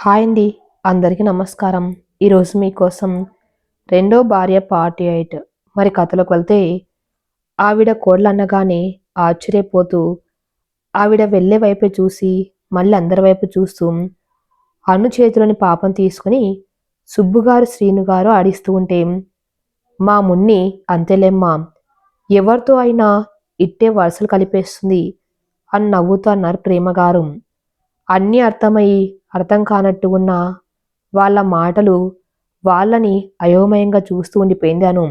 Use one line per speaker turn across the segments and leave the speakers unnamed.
Hi అండి. అందరికీ నమస్కారం. ఈరోజు మీకోసం రెండో భార్య పార్టీ ఎయిట్. మరి కథలోకి వెళ్తే ఆవిడ కోడలు అనగానే ఆశ్చర్యపోతూ ఆవిడ వెళ్ళే వైపే చూసి మళ్ళీ అందరి వైపు చూస్తూ అను చేతిలోని పాపం తీసుకుని సుబ్బుగారు శ్రీనుగారు ఆడిస్తూ ఉంటే మా మున్ని అంతేలేమ్మా ఎవరితో అయినా ఇట్టే వరుసలు కలిపేస్తుంది అని నవ్వుతూ అన్నారు ప్రేమగారు. అన్నీ అర్థమయ్యి అర్థం కానట్టు ఉన్న వాళ్ళ మాటలు వాళ్ళని అయోమయంగా చూస్తూ ఉండిపోయింది అను.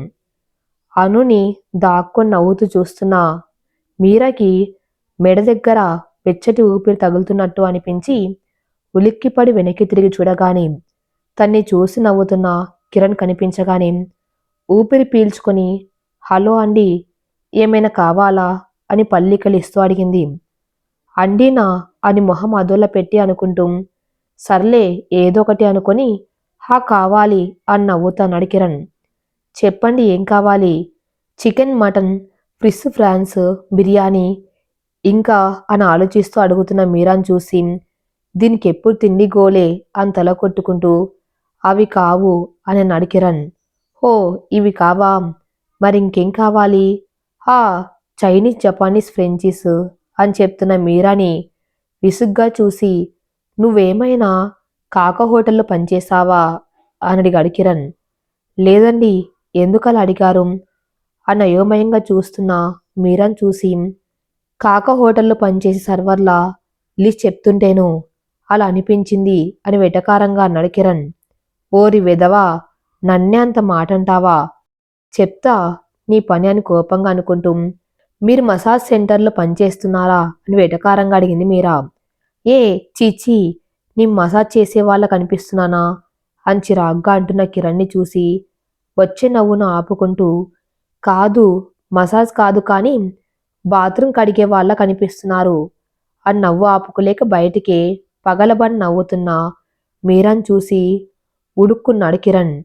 అనుని దాక్కొని నవ్వుతూ చూస్తున్న మీరాకి మెడ దగ్గర వెచ్చటి ఊపిరి తగులుతున్నట్టు అనిపించి ఉలిక్కిపడి వెనక్కి తిరిగి చూడగానే తన్ని చూసి నవ్వుతున్న కిరణ్ కనిపించగానే ఊపిరి పీల్చుకొని హలో అండి ఏమైనా కావాలా? అని పల్లికలిస్తూ అడిగింది. అండినా? అని మొహం అదోలా పెట్టి అనుకుంటూ సర్లే ఏదో ఒకటి అనుకొని హా కావాలి అని నవ్వుతాను కిరణ్ చెప్పండి ఏం కావాలి? చికెన్ మటన్ ఫ్రిస్ ఫ్రాన్స్ బిర్యానీ ఇంకా అని ఆలోచిస్తూ అడుగుతున్న మీరాన్ చూసి దీనికి ఎప్పుడు తిండి గోలే అని తల కొట్టుకుంటూ అవి కావు అని నడికిరణ్. హో ఇవి కావా? మరి ఇంకేం కావాలి? హా చైనీస్ జపానీస్ ఫ్రెంచీస్ అని చెప్తున్న మీరాని విసుగ్గా చూసి నువ్వేమైనా కాక హోటల్లో పనిచేసావా అని అడిగాడు కిరణ్ లేదండి ఎందుకలా అడిగారు? అని అయోమయంగా చూస్తున్న మీరాన్ చూసి కాక హోటల్లో పనిచేసే సర్వర్లా లిస్ట్ చెప్తుంటేను అలా అనిపించింది అని వెటకారంగా అన్నాడు కిరణ్. ఓరి వెదవా నన్నే అంత మాట అంటావా చెప్తా నీ పని అని కోపంగా అనుకుంటూ మీరు మసాజ్ సెంటర్లో పనిచేస్తున్నారా? అని వెటకారంగా అడిగింది మీరా. ఏ చీచీ నీ మసాజ్ చేసే వాళ్ళ కనిపిస్తున్నానా? అని చిరాగ్గా అంటున్న కిరణ్ని చూసి వచ్చే నవ్వును ఆపుకుంటూ కాదు మసాజ్ కాదు కానీ బాత్రూమ్ కడిగే వాళ్ళ కనిపిస్తున్నారు అని నవ్వు ఆపుకోలేక బయటికే పగలబడి నవ్వుతున్న మీరాన్ చూసి ఉడుక్కున్నాడు కిరణ్.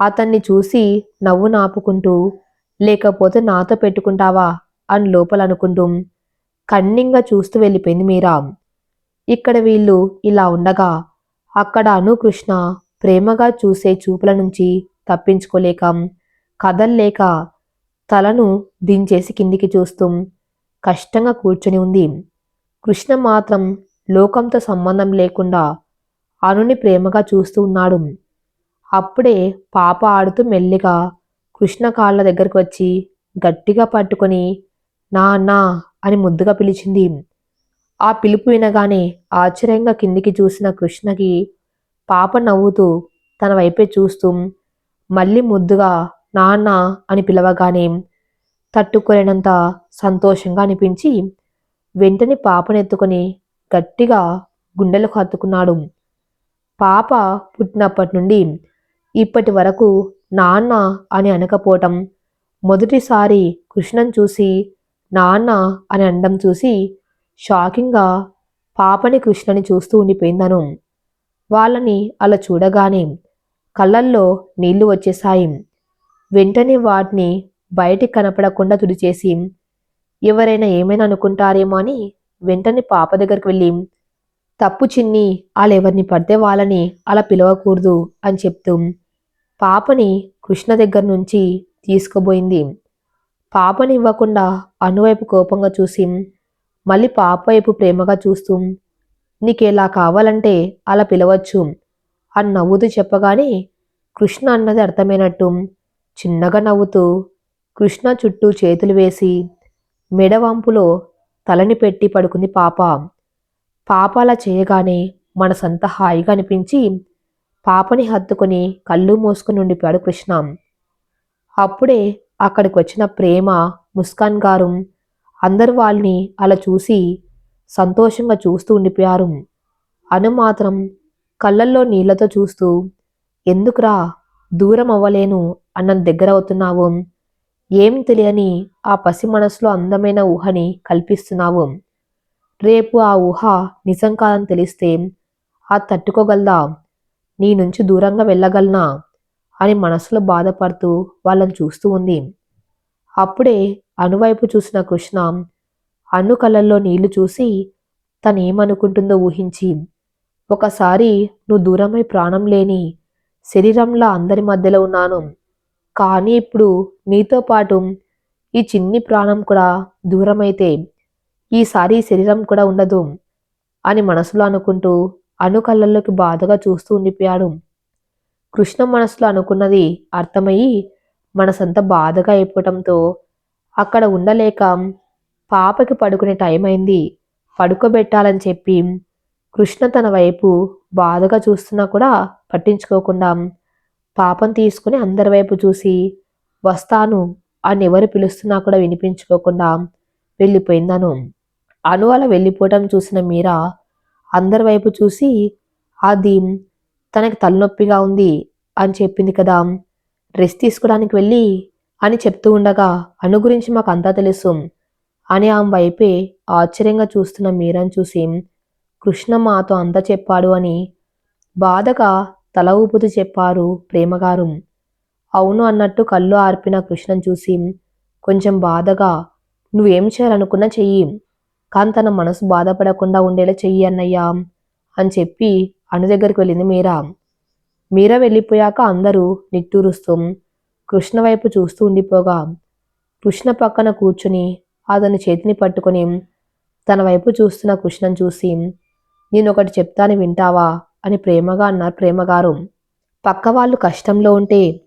అతన్ని చూసి నవ్వు నాపుకుంటూ లేకపోతే నాతో పెట్టుకుంటావా? అని లోపలనుకుంటూ కన్నింగా చూస్తూ వెళ్ళిపోయింది మీరా ఇక్కడ వీళ్ళు ఇలా ఉండగా అక్కడ అనుకృష్ణ ప్రేమగా చూసే చూపుల నుంచి తప్పించుకోలేక కదల్లేక తలను దించేసి కిందికి చూస్తూ కష్టంగా కూర్చొని ఉంది. కృష్ణ మాత్రం లోకంతో సంబంధం లేకుండా అనుని ప్రేమగా చూస్తూ ఉన్నాడు. అప్పుడే పాప ఆడుతూ మెల్లిగా కృష్ణ కాళ్ళ దగ్గరకు వచ్చి గట్టిగా పట్టుకొని నా అన్నా అని ముద్దుగా పిలిచింది. ఆ పిలుపు వినగానే ఆశ్చర్యంగా కిందికి చూసిన కృష్ణకి పాప నవ్వుతూ తన వైపే చూస్తూ మళ్ళీ ముద్దుగా నాన్న అని పిలవగానే తట్టుకోలేనంత సంతోషంగా అనిపించి వెంటనే పాపనెత్తుకొని గట్టిగా గుండెలకు హత్తుకున్నాడు. పాప పుట్టినప్పటి నుండి ఇప్పటి వరకు నాన్న అని అనకపోవటం మొదటిసారి కృష్ణను చూసి నాన్న అని అండం చూసి షాకింగ్గా పాపని కృష్ణని చూస్తూ ఉండిపోయిందను. వాళ్ళని అలా చూడగానే కళ్ళల్లో నీళ్ళు వచ్చేసాయి వెంటనే వాటిని బయటికి కనపడకుండా తుడిచేసి ఎవరైనా ఏమైనా అనుకుంటారేమో అని వెంటనే పాప దగ్గరికి వెళ్ళి తప్పు చిన్ని వాళ్ళు ఎవరిని పడితే వాళ్ళని అలా పిలవకూడదు అని చెప్తూ పాపని కృష్ణ దగ్గర నుంచి తీసుకుపోయింది. పాపని ఇవ్వకుండా అనువైపు కోపంగా చూసి మళ్ళీ పాప వైపు ప్రేమగా చూస్తూ నీకెలా కావాలంటే అలా పిలవచ్చు అని నవ్వుతూ చెప్పగానే కృష్ణ అన్నది అర్థమైనట్టు చిన్నగా నవ్వుతూ కృష్ణ చుట్టూ చేతులు వేసి మెడవంపులో తలని పెట్టి పడుకుంది పాప. పాప అలా చేయగానే మనసంతా హాయిగా అనిపించి పాపని హత్తుకొని కళ్ళు మూసుకుని ఉండిపోయాడు కృష్ణ. అప్పుడే అక్కడికి వచ్చిన ప్రేమ ముస్కాన్ గారు అందరు వాళ్ళని అలా చూసి సంతోషంగా చూస్తూ ఉండిపోయారు. అను మాత్రం కళ్ళల్లో నీళ్ళతో చూస్తూ ఎందుకురా దూరం అవ్వలేను అన్న దగ్గర అవుతున్నావు? ఏం తెలియని ఆ పసి మనసులో అందమైన ఊహని కల్పిస్తున్నావు? రేపు ఆ ఊహ నిజం కాదని తెలిస్తే ఆ తట్టుకోగలదా? నీ నుంచి దూరంగా వెళ్ళగలనా? అని మనసులో బాధపడుతూ వాళ్ళని చూస్తూ ఉంది. అప్పుడే అనువైపు చూసిన కృష్ణ అన్ను కళ్ళల్లో నీళ్ళు చూసి తనేమనుకుంటుందో ఊహించి ఒకసారి నువ్వు దూరమై ప్రాణం లేని శరీరంలా అందరి మధ్యలో ఉన్నాను. కానీ ఇప్పుడు నీతో పాటు ఈ చిన్ని ప్రాణం కూడా దూరమైతే ఈసారి శరీరం కూడా ఉండదు అని మనసులో అనుకుంటూ అను కళ్ళల్లోకి బాధగా చూస్తూ ఉండిపోయాడు. కృష్ణ మనసులో అనుకున్నది అర్థమయ్యి మనసంతా బాధగా అయిపోవటంతో అక్కడ ఉండలేక పాపకి పడుకునే టైం అయింది పడుకోబెట్టాలని చెప్పి కృష్ణ తన వైపు బాధగా చూస్తున్నా కూడా పట్టించుకోకుండా పాపం తీసుకుని అందరి వైపు చూసి వస్తాను అని ఎవరు పిలుస్తున్నా కూడా వినిపించుకోకుండా వెళ్ళిపోయిందను. అను అలా వెళ్ళిపోవటం చూసిన మీరా అందరి వైపు చూసి అది తనకి తలనొప్పిగా ఉంది అని చెప్పింది కదా. రెస్ట్ తీసుకోవడానికి వెళ్ళి అని చెప్తూ ఉండగా అను గురించి మాకు అంతా తెలుసు అని ఆమె వైపే ఆశ్చర్యంగా చూస్తున్న మీరని చూసి కృష్ణ మాతో అంతా చెప్పాడు అని బాధగా తల ఊపుతూ చెప్పారు ప్రేమగారు. అవును అన్నట్టు కళ్ళు ఆర్పిన కృష్ణను చూసి కొంచెం బాధగా నువ్వేం చేయాలనుకున్నా చెయ్యి. కానీ తన మనసు బాధపడకుండా ఉండేలా చెయ్యి అన్నయ్యా అని చెప్పి అను దగ్గరికి వెళ్ళింది మీరా. మీరా వెళ్ళిపోయాక అందరూ నిట్టూరుస్తూ కృష్ణ వైపు చూస్తూ ఉండిపోగా. కృష్ణ పక్కన కూర్చుని అతని చేతిని పట్టుకొని తన వైపు చూస్తున్న కృష్ణను చూసి నేను ఒకటి చెప్తాను వింటావా? అని ప్రేమగా అన్నారు ప్రేమగారు. పక్క వాళ్ళు కష్టంలో ఉంటే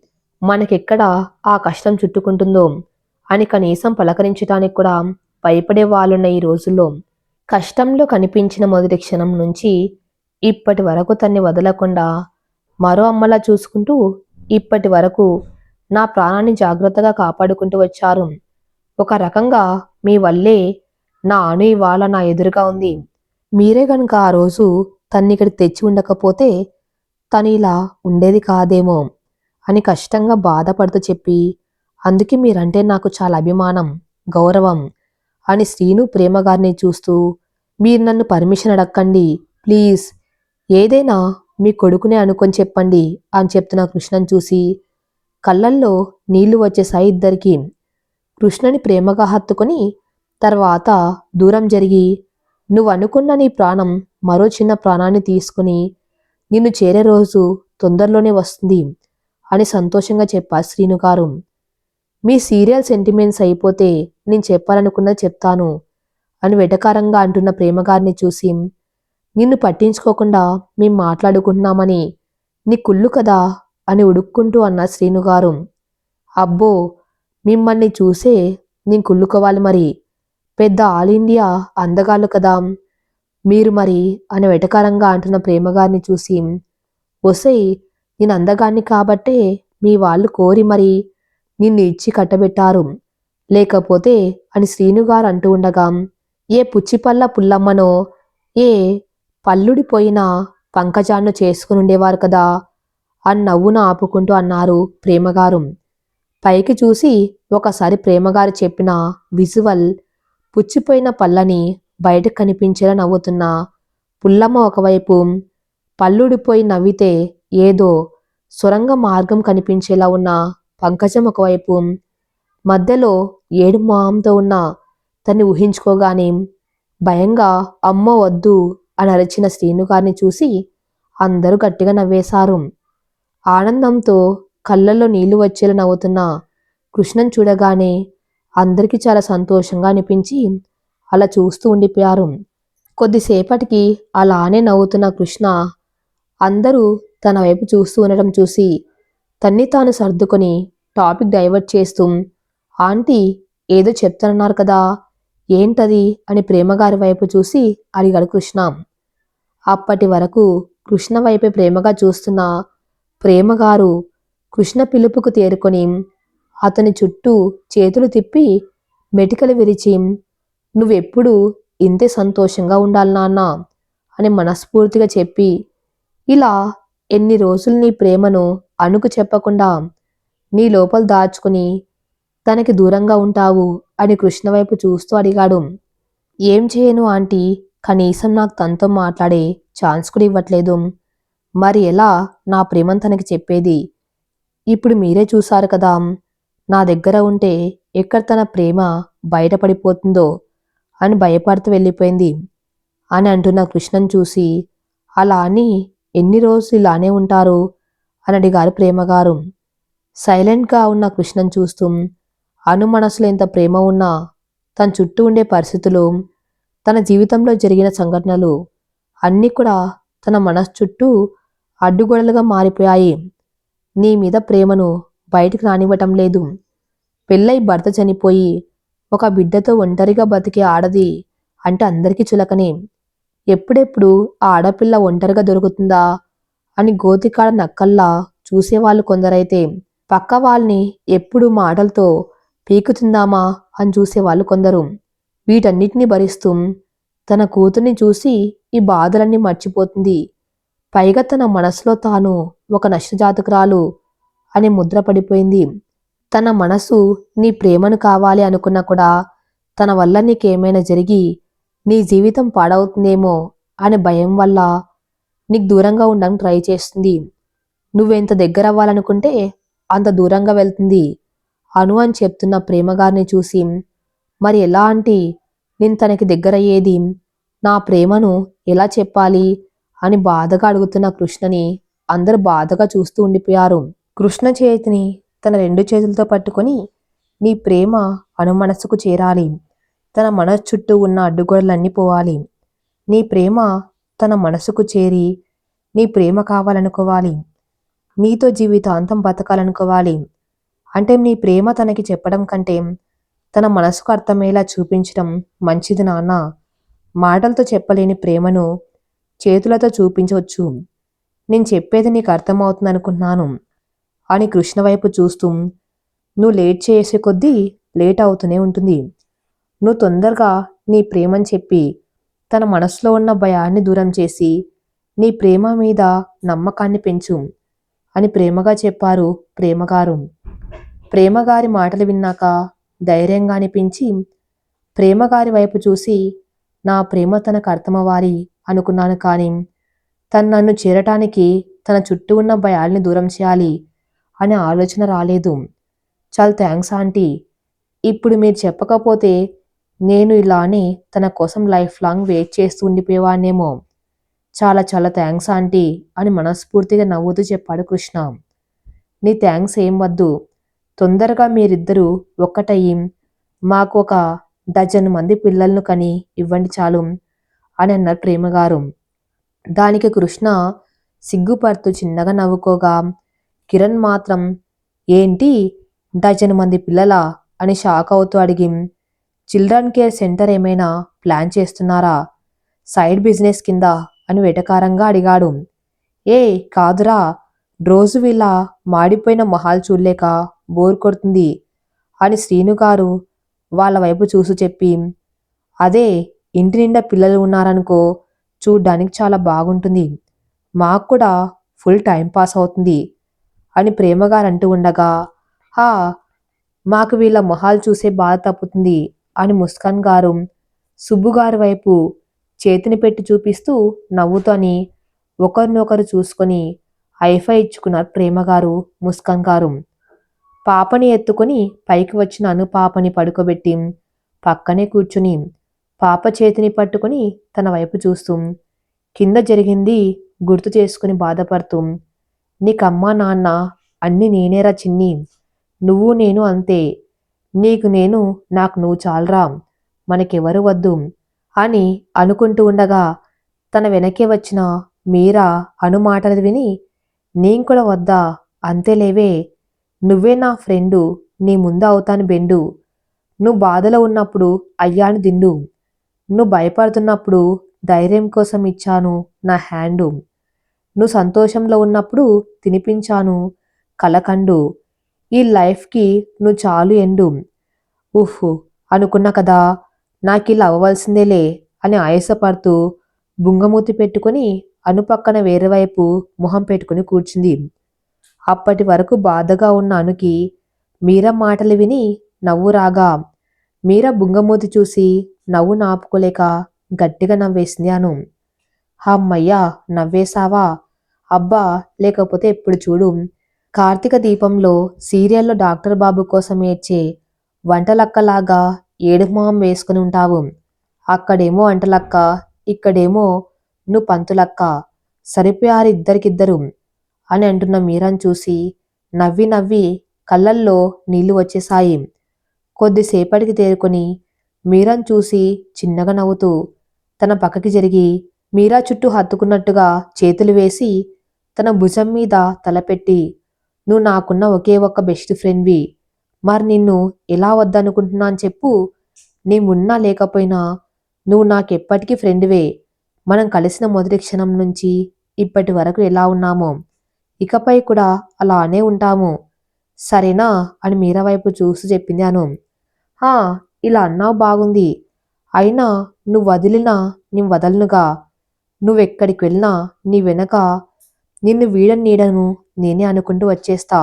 మనకెక్కడ ఆ కష్టం చుట్టుకుంటుందో? అని కనీసం పలకరించడానికి కూడా భయపడే వాళ్ళున్న ఈ రోజుల్లో కష్టంలో కనిపించిన మొదటి క్షణం నుంచి ఇప్పటి వరకు తన్ని వదలకుండా మరో అమ్మలా చూసుకుంటూ ఇప్పటి వరకు నా ప్రాణాన్ని జాగ్రత్తగా కాపాడుకుంటూ వచ్చారు. ఒక రకంగా మీ వల్లే నా అణు ఇవాళ నా ఎదురుగా ఉంది. మీరే గనుక ఆ రోజు తన్ని ఇక్కడికి తెచ్చి ఉండకపోతే తను ఇలా ఉండేది కాదేమో అని కష్టంగా బాధపడుతూ చెప్పి అందుకే మీరంటే నాకు చాలా అభిమానం గౌరవం అని శ్రీను ప్రేమగారిని చూస్తూ మీరు నన్ను పర్మిషన్ అడక్కండి ప్లీజ్. ఏదైనా మీ కొడుకునే అనుకొని చెప్పండి అని చెప్తున్న కృష్ణను చూసి కళ్ళల్లో నీళ్ళు వచ్చేసాయి ఇద్దరికి కృష్ణని ప్రేమగా హత్తుకుని తర్వాత దూరం జరిగి నువ్వు అనుకున్న నీ ప్రాణం మరో చిన్న ప్రాణాన్ని తీసుకుని నిన్ను చేరే రోజు తొందరలోనే వస్తుంది అని సంతోషంగా చెప్పారు శ్రీను గారు. మీ సీరియల్ సెంటిమెంట్స్ అయిపోతే నేను చెప్పాలనుకున్నది చెప్తాను అని వెటకారంగా అంటున్న ప్రేమగారిని చూసి నిన్ను పట్టించుకోకుండా మేము మాట్లాడుకుంటున్నామని నీ కుళ్ళు కదా అని ఉడుక్కుంటూ అన్న శ్రీనుగారు అబ్బో మిమ్మల్ని చూసే నేను కుళ్ళుకోవాలి మరి. పెద్ద ఆల్ ఇండియా అందగాళ్ళు కదా. మీరు మరి అని వెటకారంగా అంటున్న ప్రేమగారిని చూసి ఒసై నేను అందగాన్ని కాబట్టే మీ వాళ్ళు కోరి మరి నిన్ను ఇచ్చి కట్టబెట్టారు. లేకపోతే అని శ్రీనుగారు అంటూ ఉండగా ఏ పుచ్చిపల్ల పుల్లమ్మనో ఏ పల్లుడిపోయిన పంకజాన్ని చేసుకుని ఉండేవారు కదా. అని నవ్వును ఆపుకుంటూ అన్నారు ప్రేమగారు. పైకి చూసి ఒకసారి ప్రేమగారు చెప్పిన విజువల్ పుచ్చిపోయిన పళ్ళని బయటకు కనిపించేలా నవ్వుతున్న పుల్లమ్మ ఒకవైపు పల్లుడిపోయి నవ్వితే ఏదో సొరంగ మార్గం కనిపించేలా ఉన్న పంకజం ఒకవైపు మధ్యలో ఏడు మొహంతో ఉన్న తన్ని ఊహించుకోగానే భయంగా అమ్మ వద్దు అని అరిచిన శ్రీను గారిని చూసి అందరూ గట్టిగా నవ్వేశారు. ఆనందంతో కళ్ళల్లో నీళ్ళు వచ్చేలా నవ్వుతున్న కృష్ణన్ చూడగానే అందరికీ చాలా సంతోషంగా అనిపించి అలా చూస్తూ ఉండిపోయారు. కొద్దిసేపటికి అలానే నవ్వుతున్న కృష్ణ అందరూ తన వైపు చూస్తూ ఉండడం చూసి తన్ని తాను సర్దుకొని టాపిక్ డైవర్ట్ చేస్తూ ఆంటీ ఏదో చెప్తానన్నారు కదా ఏంటది? అని ప్రేమగారి వైపు చూసి అడిగాడు కృష్ణ. అప్పటి వరకు కృష్ణ వైపే ప్రేమగా చూస్తున్న ప్రేమగారు కృష్ణ పిలుపుకు తేరుకొని అతని చుట్టూ చేతులు తిప్పి మెటికలు విరిచి నువ్వెప్పుడు ఇంతే సంతోషంగా ఉండాలి నాన్న అని మనస్ఫూర్తిగా చెప్పి ఇలా ఎన్ని రోజులు నీ ప్రేమను అణుకు చెప్పకుండా నీ లోపల దాచుకుని తనకి దూరంగా ఉంటావు అని కృష్ణ వైపు చూస్తూ అడిగాడు. ఏం చేయను ఆంటీ కనీసం నాకు తనతో మాట్లాడే ఛాన్స్ కూడా ఇవ్వట్లేదు. మరి ఎలా నా ప్రేమను తనకి చెప్పేది? ఇప్పుడు మీరే చూశారు కదా నా దగ్గర ఉంటే ఎక్కడ తన ప్రేమ బయటపడిపోతుందో అని భయపడుతూ వెళ్ళిపోయింది. అని అంటున్న కృష్ణను చూసి అలా అని ఎన్ని రోజులు ఇలానే ఉంటారు? అని అడిగారు ప్రేమగారు. సైలెంట్గా ఉన్న కృష్ణను చూస్తూ అను మనసులో ఎంత ప్రేమ ఉన్నా తన చుట్టూ ఉండే పరిస్థితులు తన జీవితంలో జరిగిన సంఘటనలు అన్నీ కూడా తన మనసు చుట్టూ అడ్డుగోడలుగా మారిపోయాయి. నీ మీద ప్రేమను బయటికి రానివ్వటం లేదు. పెళ్ళై భర్త చనిపోయి ఒక బిడ్డతో ఒంటరిగా బతికే ఆడది అంటే అందరికీ చులకనే. ఎప్పుడెప్పుడు ఆ ఆడపిల్ల ఒంటరిగా దొరుకుతుందా అని గోతికాడ నక్కల్లా చూసేవాళ్ళు కొందరైతే పక్క వాళ్ళని ఎప్పుడు మాటలతో పీకుతుందామా అని చూసేవాళ్ళు కొందరు. వీటన్నిటిని భరిస్తూ తన కూతుర్ని చూసి ఈ బాధలన్నీ మర్చిపోతుంది. పైగా తన మనసులో తాను ఒక నష్టజాతకురాలు అని ముద్రపడిపోయింది తన మనసు నీ ప్రేమను కావాలి అనుకున్నా కూడా తన వల్ల నీకేమైనా జరిగి నీ జీవితం పాడవుతుందేమో అనే భయం వల్ల నీకు దూరంగా ఉండడానికి ట్రై చేస్తుంది. నువ్వెంత దగ్గర అవ్వాలనుకుంటే అంత దూరంగా వెళ్తుంది. అను అని చెప్తున్న ప్రేమగారిని చూసి మరి ఎలా అంటే నేను తనకి దగ్గరయ్యేది నా ప్రేమను ఎలా చెప్పాలి? అని బాధగా అడుగుతున్న కృష్ణని అందరూ బాధగా చూస్తూ ఉండిపోయారు. కృష్ణ చేతిని తన రెండు చేతులతో పట్టుకొని నీ ప్రేమ అను చేరాలి. తన మనస్సు చుట్టూ ఉన్న అడ్డుగోడలన్నీ పోవాలి. నీ ప్రేమ తన మనసుకు చేరి నీ ప్రేమ కావాలనుకోవాలి. నీతో జీవితాంతం బతకాలనుకోవాలి. అంటే నీ ప్రేమ తనకి చెప్పడం కంటే తన మనసుకు అర్థమయ్యేలా చూపించడం మంచిది నాన్న. మాటలతో చెప్పలేని ప్రేమను చేతులతో చూపించవచ్చు. నేను చెప్పేది నీకు అర్థమవుతుంది అనుకుంటున్నాను అని కృష్ణ వైపు చూస్తూ నువ్వు లేట్ చేసే కొద్దీ లేట్ అవుతూనే ఉంటుంది. నువ్వు తొందరగా నీ ప్రేమని చెప్పి తన మనసులో ఉన్న భయాన్ని దూరం చేసి నీ ప్రేమ మీద నమ్మకాన్ని పెంచు అని ప్రేమగా చెప్పారు ప్రేమగారు. ప్రేమగారి మాటలు విన్నాక ధైర్యంగా అనిపించి ప్రేమగారి వైపు చూసి నా ప్రేమ తనకు అర్థమవ్వాలి. అనుకున్నాను కానీ తను నన్ను చేరటానికి తన చుట్టూ ఉన్న భయాల్ని దూరం చేయాలి అనే ఆలోచన రాలేదు. చాలా థ్యాంక్స్ ఆంటీ. ఇప్పుడు మీరు చెప్పకపోతే నేను ఇలానే తన కోసం లైఫ్ లాంగ్ వెయిట్ చేస్తూ ఉండిపోయేవాడినేమో. చాలా చాలా థ్యాంక్స్ ఆంటీ అని మనస్ఫూర్తిగా నవ్వుతూ చెప్పాడు కృష్ణ. నీ థ్యాంక్స్ ఏం వద్దు. తొందరగా మీరిద్దరూ ఒక్కటయ్యి మాకు ఒక డజన్ మంది పిల్లలను కని ఇవ్వండి చాలు. అని అన్నారు ప్రేమగారు. దానికి కృష్ణ సిగ్గుపడుతూ చిన్నగా నవ్వుకోగా కిరణ్ మాత్రం ఏంటి డజన్ మంది పిల్లలా? అని షాక్ అవుతూ అడిగి చిల్డ్రన్ కేర్ సెంటర్ ఏమైనా ప్లాన్ చేస్తున్నారా? సైడ్ బిజినెస్ కింద? అని వెటకారంగా అడిగాడు. ఏ కాదురా. రోజు వీళ్ళ మాడిపోయిన మొహాలు చూడలేక బోర్ కొడుతుంది అని శ్రీను గారు వాళ్ళ వైపు చూసి చెప్పి అదే ఇంటి నిండా పిల్లలు ఉన్నారనుకో చూడ్డానికి చాలా బాగుంటుంది. మాకు కూడా ఫుల్ టైం పాస్ అవుతుంది అని ప్రేమగారు అంటూ ఉండగా హా మాకు వీళ్ళ మొహాలు చూసే బాధ తప్పుతుంది అని ముస్కాన్ గారు సుబ్బుగారి వైపు చేతిని పెట్టి చూపిస్తూ నవ్వుతోని ఒకరినొకరు చూసుకొని ఐఫై ఇచ్చుకున్నారు ప్రేమగారు ముస్కాన్ గారు. పాపని ఎత్తుకొని పైకి వచ్చిన అను పాపని పడుకోబెట్టి పక్కనే కూర్చుని పాప చేతిని పట్టుకుని తన వైపు చూస్తూ కింద జరిగింది గుర్తు చేసుకుని బాధపడుతూ నీకమ్మా నాన్న అన్ని నేనేరా చిన్ని. నువ్వు నేను అంతే. నీకు నేను నాకు నువ్వు చాలరా. మనకెవరు వద్దు. అని అనుకుంటూ ఉండగా తన వెనకే వచ్చిన మీరా అను మాటలు విని నేను కూడా వద్దా? అంతేలేవే నువ్వే నా ఫ్రెండు. నీ ముందు అవుతాను బెండు. నువ్వు బాధలో ఉన్నప్పుడు అయ్యాను దిండు. నువ్వు భయపడుతున్నప్పుడు ధైర్యం కోసం ఇచ్చాను నా హ్యాండు. నువ్వు సంతోషంలో ఉన్నప్పుడు తినిపించాను కలకండు. ఈ లైఫ్కి నువ్వు చాలు ఎండు. ఉఫ్ అనుకున్నా కదా నాకు ఇలా అవ్వవలసిందేలే అని ఆయాసపడుతూ బుంగమూతి పెట్టుకుని అనుపక్కన వేరేవైపు మొహం పెట్టుకుని కూర్చుంది. అప్పటి వరకు బాధగా ఉన్న అనుకి మీర మాటలు విని నవ్వు రాగా మీర బుంగమూతి చూసి నవ్వు నాపుకోలేక గట్టిగా నవ్వేసింది అను. హమ్మయ్యా నవ్వేశావా? అబ్బా లేకపోతే ఎప్పుడు చూడు. కార్తీక దీపంలో సీరియల్లో డాక్టర్ బాబు కోసం ఏడ్చే వంటలక్కలాగా ఏడుమొహం వేసుకుని ఉంటావు. అక్కడేమో వంటలక్క ఇక్కడేమో నువ్వు పంతులక్క సరిపోయారు ఇద్దరికిద్దరు అని అంటున్న మీరాను చూసి నవ్వి నవ్వి కళ్ళల్లో నీళ్ళు వచ్చేసాయి కొద్దిసేపటికి తేరుకొని మీరాను చూసి చిన్నగా నవ్వుతూ తన పక్కకి జరిగి మీరా చుట్టూ హత్తుకున్నట్టుగా చేతులు వేసి తన భుజం మీద తలపెట్టి నువ్వు నాకున్న ఒకే ఒక్క బెస్ట్ ఫ్రెండ్వి. మరి నిన్ను ఎలా వద్దనుకుంటున్నా అని చెప్పు. నీవున్నా లేకపోయినా నువ్వు నాకెప్పటికీ ఫ్రెండ్వే. మనం కలిసిన మొదటి క్షణం నుంచి ఇప్పటి వరకు ఎలా ఉన్నామో. ఇకపై కూడా అలానే ఉంటాము. సరేనా అని మీరా వైపు చూసి చెప్పింది అను హా ఇలా అన్నావు బాగుంది. అయినా నువ్వు వదిలినా నేను వదలనుగా. నువ్వెక్కడికి వెళ్ళినా నీ వెనక నిన్ను వీడని నీడను నేనే అనుకుంటూ వచ్చేస్తా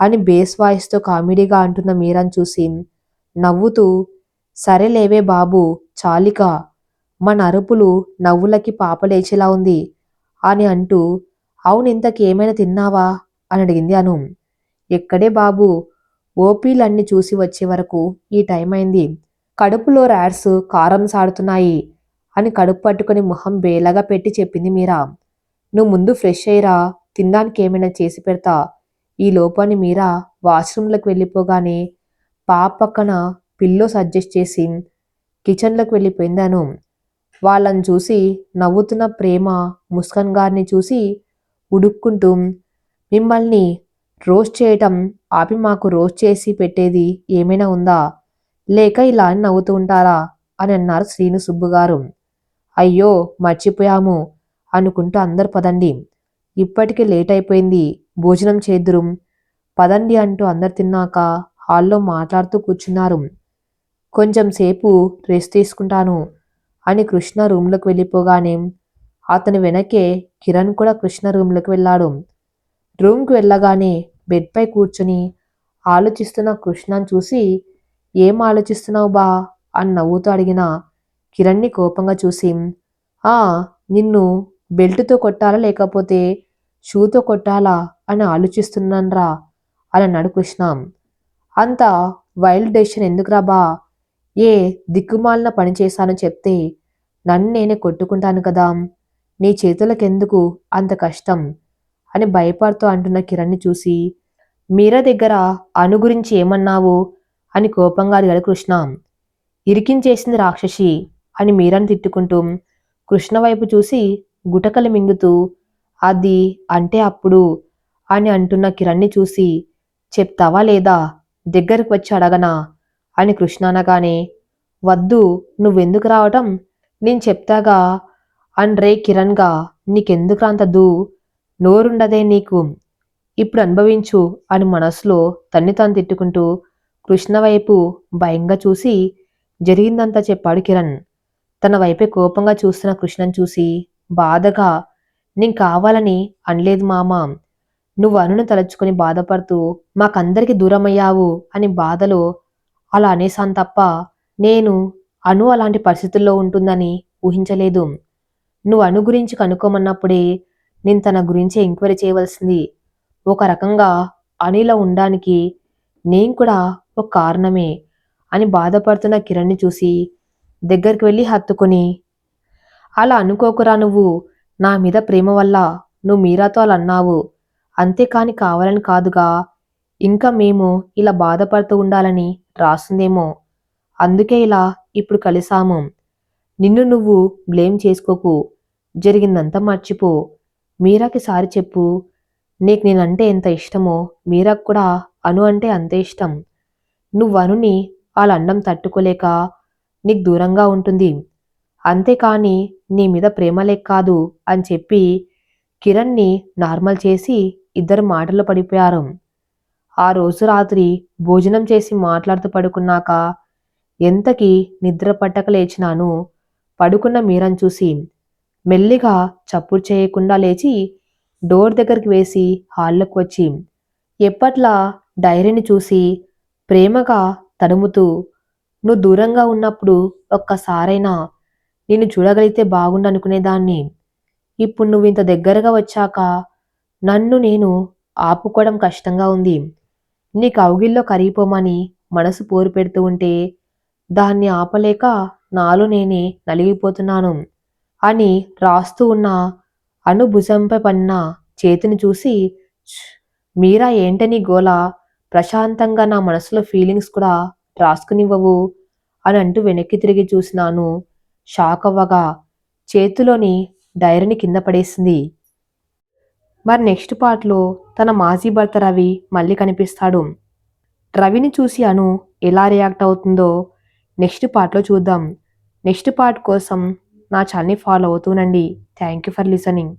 అని బేస్ వాయిస్తో కామెడీగా అంటున్న మీరాన్ చూసి నవ్వుతూ సరేలేవే బాబు చాలిక. మన అరుపులు నవ్వులకి పాపలేచేలా ఉంది అని అంటూ అవును ఇంతకి ఏమైనా తిన్నావా? అని అడిగింది అను. ఎక్కడే బాబు ఓపీలన్నీ చూసి వచ్చే వరకు ఈ టైం అయింది. కడుపులో ర్యాడ్స్ కారం సాడుతున్నాయి అని కడుపు పట్టుకొని మొహం బేలగా పెట్టి చెప్పింది మీరా. నువ్వు ముందు ఫ్రెష్ అయ్యిరా తినడానికి ఏమైనా చేసి పెడతా. ఈ లోపాన్ని మీరా వాష్రూమ్లోకి వెళ్ళిపోగానే పాప పక్కన పిల్లో సజెస్ట్ చేసి కిచెన్లోకి వెళ్ళిపోయిందాను వాళ్ళని చూసి నవ్వుతున్న ప్రేమ ముస్కన్ గారిని చూసి ఉడుక్కుంటూ మిమ్మల్ని రోస్ట్ చేయటం ఆపి మాకు రోస్ట్ చేసి పెట్టేది ఏమైనా ఉందా? లేక ఇలా అని నవ్వుతూ ఉంటారా? అని అన్నారు శ్రీను సుబ్బుగారు అయ్యో మర్చిపోయాము అనుకుంటూ అందరు పదండి. ఇప్పటికే లేట్ అయిపోయింది భోజనం చేద్దురు. పదండి అంటూ అందరు తిన్నాక హాల్లో మాట్లాడుతూ కూర్చున్నారు. కొంచెం సేపు రెస్ట్ తీసుకుంటాను అని కృష్ణ రూమ్లోకి వెళ్ళిపోగానే అతని వెనకే కిరణ్ కూడా కృష్ణ రూమ్లోకి వెళ్ళాడు. రూమ్కి వెళ్ళగానే బెడ్పై కూర్చుని ఆలోచిస్తున్న కృష్ణను చూసి ఏం ఆలోచిస్తున్నావు బా? అని నవ్వుతూ అడిగిన కిరణ్ని కోపంగా చూసి ఆ నిన్ను బెల్ట్తో కొట్టాలా లేకపోతే షూతో కొట్టాలా అని ఆలోచిస్తున్నానరా అని అన్నాడు కృష్ణ. అంత వైల్డ్ డెసిషన్ ఎందుకురా బా? ఏ దిక్కుమాలిన పని చేశానో చెప్తే నన్ను నేనే కొట్టుకుంటాను కదా. నీ చేతులకెందుకు అంత కష్టం? అని భయపడుతూ అంటున్న కిరణ్ని చూసి మీరా దగ్గర అను గురించి ఏమన్నావు? అని కోపంగా అడిగాడు కృష్ణ. ఇరికించేసింది రాక్షసి అని మీరాని తిట్టుకుంటూ కృష్ణ వైపు చూసి గుటకలు మింగుతూ అది అంటే అప్పుడు అని అంటున్న కిరణ్ని చూసి చెప్తావా లేదా? దగ్గరకు వచ్చి అడగనా? అని కృష్ణ అనగానే వద్దు నువ్వెందుకు రావటం? నేను చెప్తాగా? అండ్రే కిరణ్గా నీకెందుకు అంత దూ? నోరుండదే నీకు. ఇప్పుడు అనుభవించు అని మనసులో తన్ని తాను తిట్టుకుంటూ కృష్ణ వైపు భయంగా చూసి జరిగిందంతా చెప్పాడు కిరణ్. తన వైపే కోపంగా చూస్తున్న కృష్ణను చూసి బాధగా నేను కావాలని అనలేదు మామ. నువ్వు అనును తలుచుకొని బాధపడుతూ మాకందరికి దూరమయ్యావు అని బాధలో అలా అనేసాను తప్ప నేను అను అలాంటి పరిస్థితుల్లో ఉంటుందని ఊహించలేదు. నువ్వు అను గురించి కనుక్కోమన్నప్పుడే నేను తన గురించి ఎంక్వైరీ చేయవలసింది. ఒక రకంగా అనిలో ఉండడానికి నేను కూడా ఒక కారణమే అని బాధపడుతున్న కిరణ్ని చూసి దగ్గరికి వెళ్ళి హత్తుకొని అలా అనుకోకురా నువ్వు. నా మీద ప్రేమ వల్ల నువ్వు మీరాతో అలా అన్నావు. అంతేకాని కావాలని కాదుగా. ఇంకా మేము ఇలా బాధపడుతూ ఉండాలని రాస్తుందేమో అందుకే ఇలా ఇప్పుడు కలిసాము నిన్ను నువ్వు బ్లేమ్ చేసుకోకు. జరిగిందంతా మర్చిపో. మీరాకి సారి చెప్పు. నీకు నేనంటే ఎంత ఇష్టమో మీరాకు కూడా అను అంటే అంతే ఇష్టం. నువ్వు అనుని వాళ్ళ అండం తట్టుకోలేక నీకు దూరంగా ఉంటుంది. అంతేకాని నీ మీద ప్రేమ లేక కాదు అని చెప్పి కిరణ్ని నార్మల్ చేసి ఇద్దరు మాటలు పడిపోయారు. ఆ రోజు రాత్రి భోజనం చేసి మాట్లాడుతూ పడుకున్నాక ఎంతకి నిద్ర పట్టక లేచినాను. పడుకున్న మీరని చూసి మెల్లిగా చప్పుడు చేయకుండా లేచి డోర్ దగ్గరికి వేసి హాల్లోకి వచ్చి ఎప్పట్లా డైరీని చూసి ప్రేమగా తడుముతూ నువ్వు దూరంగా ఉన్నప్పుడు ఒక్కసారైనా నిన్ను చూడగలిగితే బాగుండనుకునేదాన్ని. ఇప్పుడు నువ్వు ఇంత దగ్గరగా వచ్చాక నన్ను నేను ఆపుకోవడం కష్టంగా ఉంది. నీ కౌగిల్లో కరిగిపోమని మనసు పోరు పెడుతూ ఉంటే దాన్ని ఆపలేక నాలో నేనే నలిగిపోతున్నాను. అని రాస్తూ ఉన్న అనుభుజంపై పన్న పడిన చేతిని చూసి మీరా ఏంటని గోల? ప్రశాంతంగా నా మనసులో ఫీలింగ్స్ కూడా రాసుకునివ్వవు అని అంటూ వెనక్కి తిరిగి చూసినాను. షాక్ అవ్వగా చేతిలోని డైరీని కింద పడేసింది. మరి నెక్స్ట్ పార్ట్లో తన మాజీ భర్త రవి మళ్ళీ కనిపిస్తాడు. రవిని చూసి అను ఎలా రియాక్ట్ అవుతుందో నెక్స్ట్ పార్ట్లో చూద్దాం. నెక్స్ట్ పార్ట్ కోసం నా ఛానల్ని follow అవుతూనండి. Thank you for listening